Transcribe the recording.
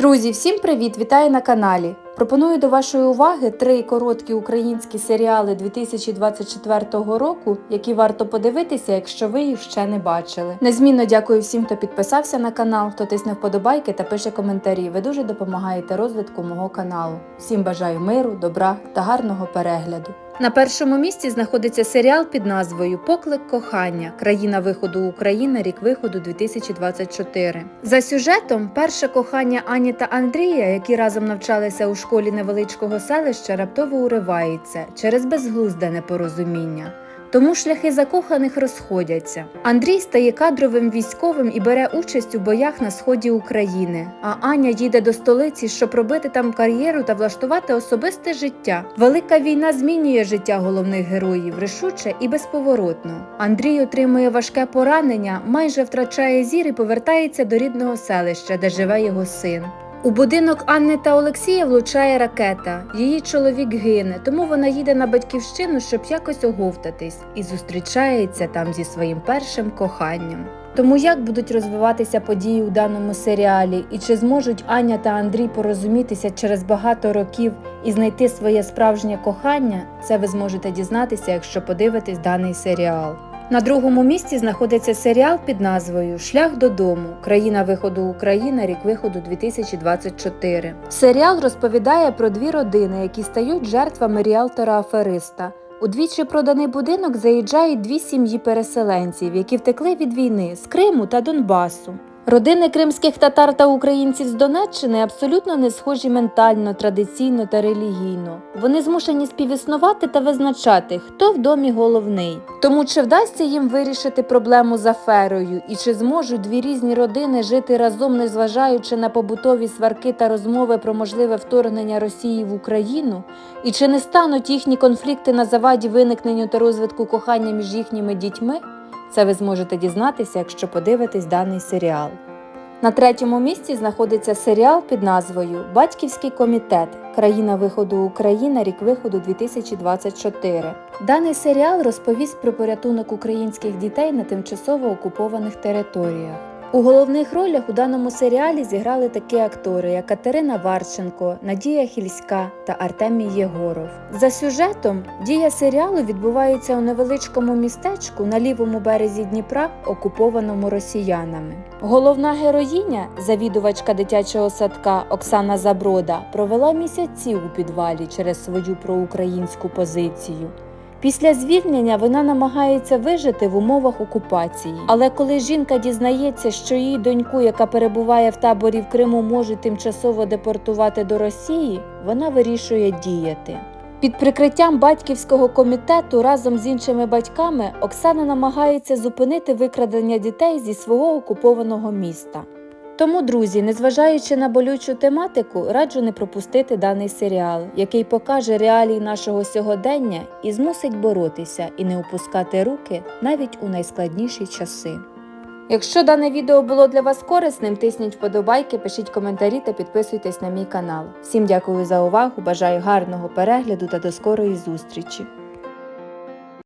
Друзі, всім привіт! Вітаю на каналі. Пропоную до вашої уваги три короткі українські серіали 2024 року, які варто подивитися, якщо ви їх ще не бачили. Незмінно дякую всім, хто підписався на канал, хто тисне вподобайки та пише коментарі. Ви дуже допомагаєте розвитку мого каналу. Всім бажаю миру, добра та гарного перегляду. На першому місці знаходиться серіал під назвою Поклик кохання. Країна виходу України, рік виходу 2024. За сюжетом, перше кохання Ані та Андрія, які разом навчалися у школі невеличкого селища, раптово уривається через безглузде непорозуміння. Тому шляхи закоханих розходяться. Андрій стає кадровим військовим і бере участь у боях на сході України. А Аня їде до столиці, щоб робити там кар'єру та влаштувати особисте життя. Велика війна змінює життя головних героїв рішуче і безповоротно. Андрій отримує важке поранення, майже втрачає зір і повертається до рідного селища, де живе його син. У будинок Анни та Олексія влучає ракета. Її чоловік гине, тому вона їде на батьківщину, щоб якось оговтатись, і зустрічається там зі своїм першим коханням. Тому як будуть розвиватися події у даному серіалі, і чи зможуть Аня та Андрій порозумітися через багато років і знайти своє справжнє кохання, це ви зможете дізнатися, якщо подивитесь даний серіал. На другому місці знаходиться серіал під назвою Шлях додому. Країна виходу Україна, рік виходу 2024. Серіал розповідає про дві родини, які стають жертвами ріалтора-афериста. Удвічі проданий будинок заїжджають дві сім'ї переселенців, які втекли від війни з Криму та Донбасу. Родини кримських татар та українців з Донеччини абсолютно не схожі ментально, традиційно та релігійно. Вони змушені співіснувати та визначати, хто в домі головний. Тому чи вдасться їм вирішити проблему з аферою, і чи зможуть дві різні родини жити разом, незважаючи на побутові сварки та розмови про можливе вторгнення Росії в Україну, і чи не стануть їхні конфлікти на заваді виникненню та розвитку кохання між їхніми дітьми? Це ви зможете дізнатися, якщо подивитесь даний серіал. На третьому місці знаходиться серіал під назвою Батьківський комітет. Країна виходу Україна, рік виходу 2024. Даний серіал розповість про порятунок українських дітей на тимчасово окупованих територіях. У головних ролях у даному серіалі зіграли такі актори, як Катерина Варченко, Надія Хільська та Артемій Єгоров. За сюжетом дія серіалу відбувається у невеличкому містечку на лівому березі Дніпра, окупованому росіянами. Головна героїня, завідувачка дитячого садка Оксана Заброда, провела місяці у підвалі через свою проукраїнську позицію. Після звільнення вона намагається вижити в умовах окупації. Але коли жінка дізнається, що її доньку, яка перебуває в таборі в Криму, можуть тимчасово депортувати до Росії, вона вирішує діяти. Під прикриттям батьківського комітету разом з іншими батьками Оксана намагається зупинити викрадення дітей зі свого окупованого міста. Тому, друзі, незважаючи на болючу тематику, раджу не пропустити даний серіал, який покаже реалії нашого сьогодення і змусить боротися і не опускати руки навіть у найскладніші часи. Якщо дане відео було для вас корисним, тисніть вподобайки, пишіть коментарі та підписуйтесь на мій канал. Всім дякую за увагу, бажаю гарного перегляду та до скорої зустрічі!